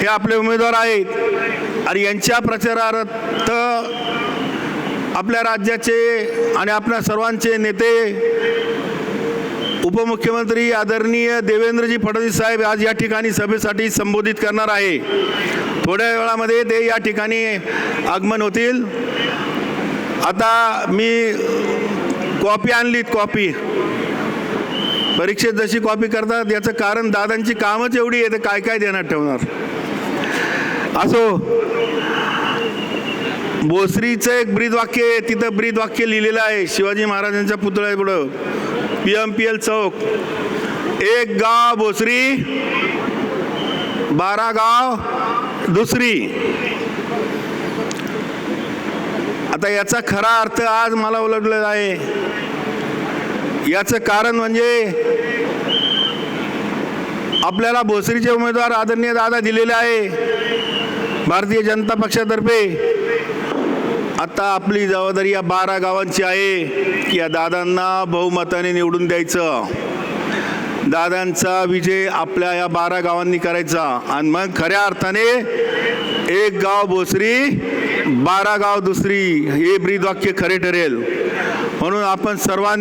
हे आपले उमेदवार आहेत. आणि यांच्या प्रचारार्थ आपल्या राज्याचे आणि आपल्या सर्वांचे नेते उपमुख्यमंत्री आदरणीय देवेंद्रजी फडणवीस साहेब आज या ठिकाणी सभेसाठी संबोधित करणार आहे. थोड्या वेळामध्ये ते या ठिकाणी आगमन होतील. आता मी कॉपी आणलीत कॉपी. परीक्षेत जशी कॉपी करतात याचं कारण दादांची कामच एवढी आहे तर काय काय देण्यात ठेवणार? असो. भोसरीचं एक ब्रीद वाक्य आहे तिथं ब्रीद वाक्य लिहिलेलं आहे शिवाजी महाराजांच्या पुतळ्या पुढं पी एम पी एल चौक. एक गाव भोसरी बारा गाव दुसरी. आता याचा खरा अर्थ आज मला उलटलेला आहे. याचं कारण म्हणजे आपल्याला भोसरीचे उमेदवार आदरणीय दादा दिलेले आहे. भारतीय जनता पक्षातर्फे आता आपली जबाबदारी या बारा गावांची आहे की या दादांना बहुमताने निवडून द्यायचं. दादांचा विजय आपल्या या बारा गावांनी करायचा. आणि मग खऱ्या अर्थाने एक गाव भोसरी बारा गाव दुसरी हे ब्रीदवाक्य खरे ठरेल. म्हणून आपण सर्वांनी